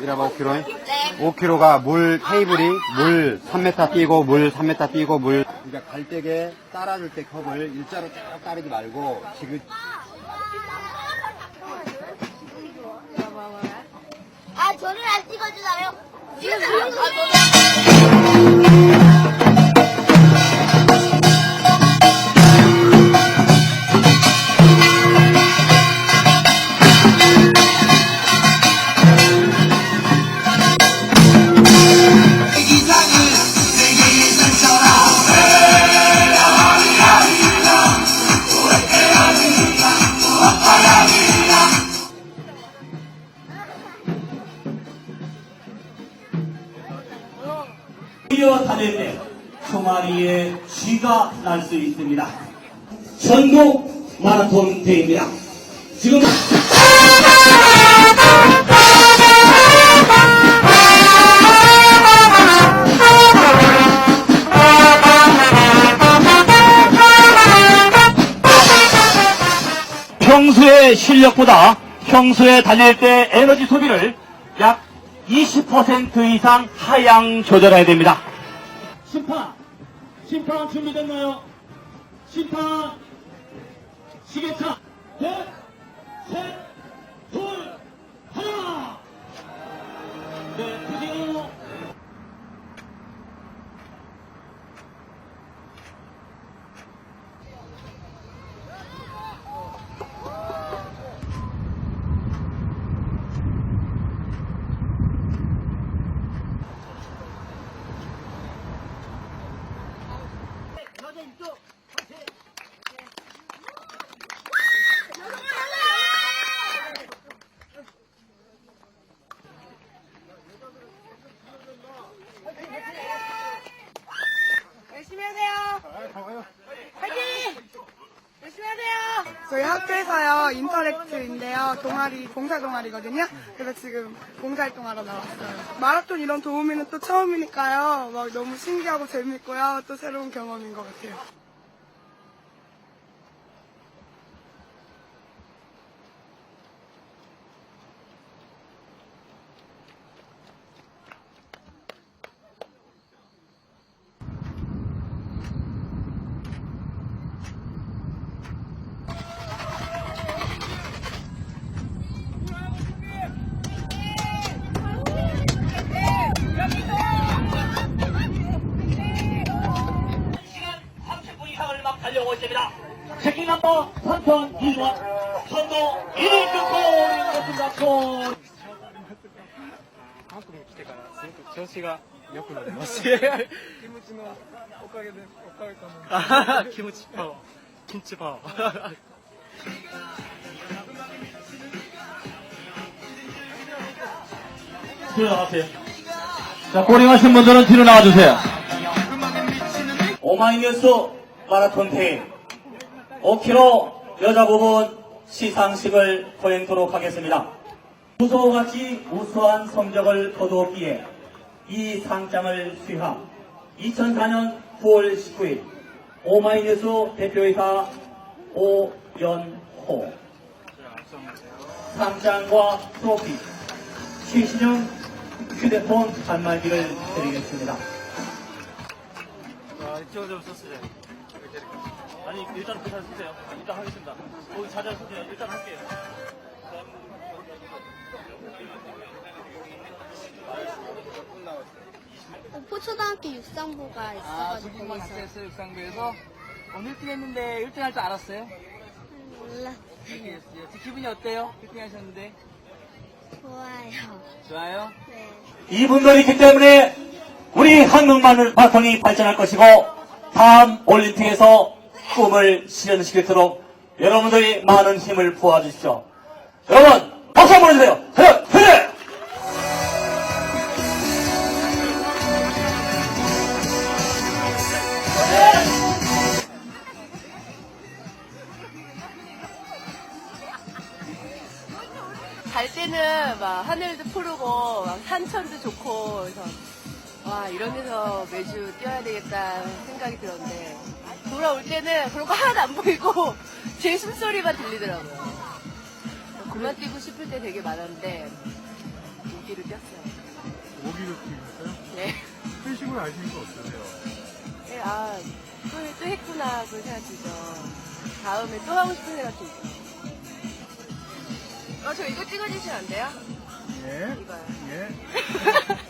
이래봐 5kg. 네. 5kg가 물 테이블이 물 3m 뛰고 물 3m 뛰고 물 그러니까 갈대게 따라줄 때 컵을 일자로 쭉 따르지 말고 지금 아, 저를 안 찍어주나요? 찍어주나 뛰어 다닐 때 총알이에 쥐가 날 수 있습니다. 전국 마라톤 대회입니다. 지금 평소의 실력보다 평소에 달릴 때 에너지 소비를 약 20% 이상 하향 조절해야 됩니다. 심판, 심판 준비됐나요? 심판, 시계차, 넷, 셋, 둘, 하나! 네, 드디어 열심히 하세요. 화이팅! 열심히 하세요. 저희 학교에서요 인터랙트인데요 동아리 봉사 동아리거든요. 그래서 지금 봉사 활동하러 나왔어요. 마라톤 이런 도우미는 또 처음이니까요. 막 너무 신기하고 재밌고요. 또 새로운 경험인 것 같아요. 이상을 막 달려오고 있습니다. 체킹 넘버 3002번 선도 1등 골 골. 韓国に来てからすごく調子が良くなります。キムチのおかげで、おかげかも。キムチパワー。キムチパワー。 뒤로 나가세요. 자, 고령하신 분들은 뒤로 나와주세요. 오마이뉴스 마라톤 대회 5km 여자 부분 시상식을 거행토록 하겠습니다. 무소와 같이 우수한 성적을 거두었기에 이 상장을 수여한 2004년 9월 19일 오마이뉴스 대표이사 오연호 상장과 트로피 최신형 휴대폰 단말기를 드리겠습니다. 이쪽으로 좀 썼어요. 아니 일단 그잘 쓰세요. 일단 하겠습니다. 거기 자잘 쓰세요. 일단 할게요. 포초등학교 육상부가 아, 있어가지고 거기서 학교에서 육상부에서 오늘 1등 했는데 1등 할 줄 알았어요? 몰라 1등했어요. 기분이 어때요? 1등 하셨는데. 좋아요. 좋아요? 네. 이분들이 있기 때문에 우리 한국 마라톤이 발전할 것이고 다음 올림픽에서 꿈을 실현시키도록 여러분들이 많은 힘을 부어주십시오. 여러분 박수 한번 해주세요. 하나, 둘, 셋! 갈 때는 막 하늘도 푸르고 막 산천도 좋고 그래서 와 이런 데서 매주 뛰어야 되겠다 생각이 들었는데 돌아올 때는 그런 거 하나도 안 보이고 제 숨소리만 들리더라고요. 그만 뛰고 싶을 때 되게 많았는데 오기로 뛰었어요. 오기로 뛰었어요? 네. 회식을 아시는 거 어떠세요? 네, 아, 또, 또 했구나, 그런 생각 들죠. 다음에 또 하고 싶은 생각 들죠. 어, 저 이거 찍어주시면 안 돼요? 예. 이거요. 예.